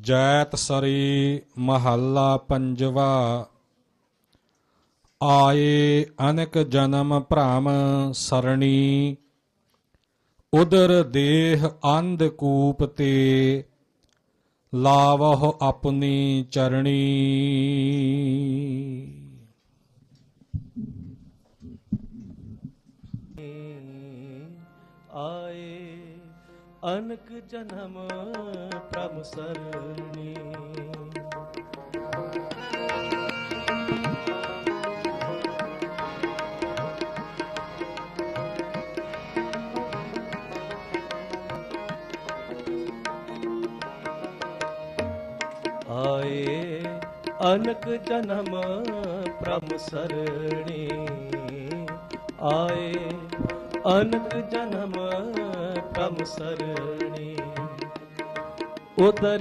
ਜੈਤ ਸਰੀ ਮਹੱਲਾ ਪੰਜਵਾ। ਆਏ ਅਨਕ ਜਨਮ ਭ੍ਰਮ ਸਰਣੀ। ਉਦਰ ਦੇਹ ਅੰਧ ਕੂਪ ਤੇ। ਲਾਵਹੁ ਆਪਣੀ ਚਰਣੀ। ਆਏ ਅਨਕ ਜਨਮ ਪ੍ਰਭ ਸਰਣੀ। ਆਏ ਅਨਕ ਜਨਮ ਪ੍ਰਭ ਸਰਣੀ। ਆਏ ਅਨਕ ਜਨਮ ਪ੍ਰਭ ਸਰਣੀ ਉਦਰ